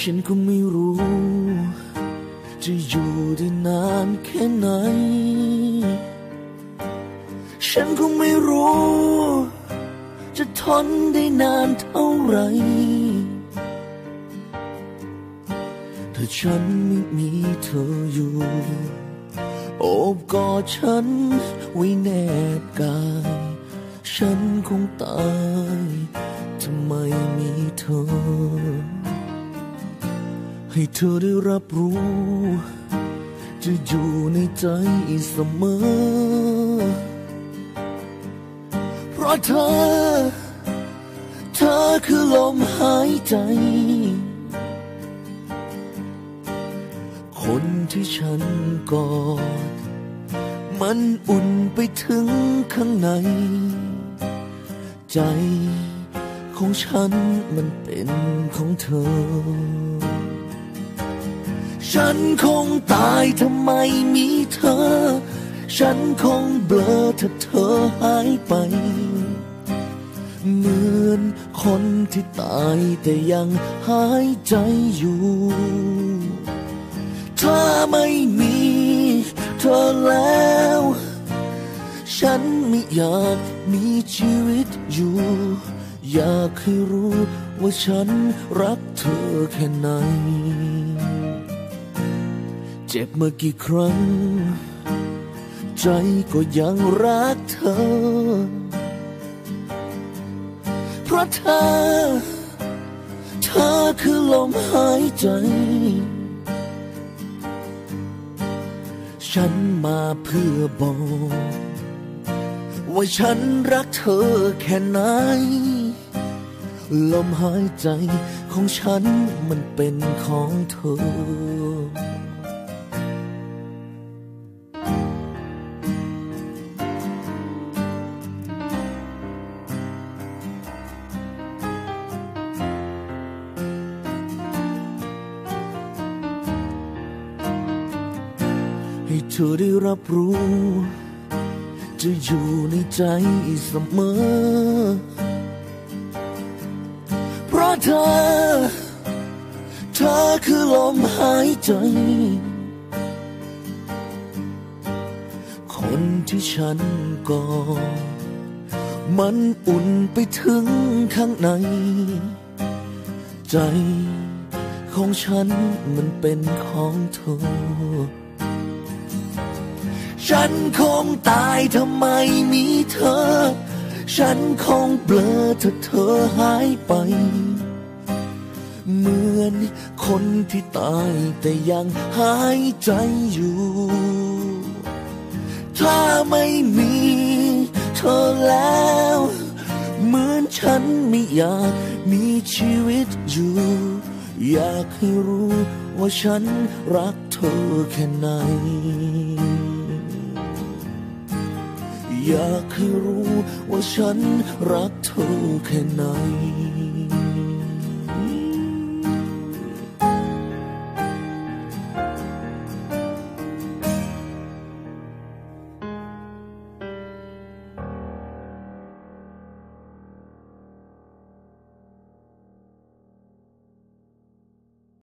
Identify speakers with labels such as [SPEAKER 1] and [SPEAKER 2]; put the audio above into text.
[SPEAKER 1] ฉันก็ไม่รู้ จะอยู่ได้นานแค่ไหน ฉันก็ไม่รู้ จะทนได้นานเท่าไหร่ถ้าฉันไม่มีเธออยู่ โอบกอดฉันไว้แนบกาย ฉันคงตายถ้าไม่มีเธอ ให้เธอได้รับรู้ จะอยู่ในใจเสมอ เพราะเธอ เธอคือลมหายใจ คนที่ฉันกอด มันอุ่นไปถึงข้างใน ใจของฉันมันเป็นของเธอ ฉันคงตายทำไมมีเธอ ฉันคงเบลอถ้าเธอหายไป เหมือนคนที่ตายแต่ยังหายใจอยู่ ถ้าไม่มีเธอแล้ว ฉันไม่อยากมีชีวิตอยู่ อยากให้รู้ว่าฉันรักเธอแค่ไหน เจ็บมากี่ครั้ง ใจก็ยังรักเธอ เพราะเธอ เธอคือลมหายใจ ฉันมาเพื่อบอก ว่าฉันรักเธอแค่ไหนลมหายใจของฉันมันเป็นของเธอ ธอได้รับรู้ จะอยู่ในใจเสมอ เพราะเธอ เธอคือลมหายใจ คนที่ฉันกอดมันอุ่นไปถึงข้างใน ใจของฉันมันเป็นของเธอ ฉันคงตายทำไมมีเธอ ฉันคงเบลอถ้าเธอหายไป เหมือนคนที่ตายแต่ยังหายใจอยู่ ถ้าไม่มีเธอแล้ว เหมือนฉันไม่อยากมีชีวิตอยู่ อยากให้รู้ว่าฉันรักเธอแค่ไหน อยากให้รู้ว่าฉันรักเธอแค่ไหน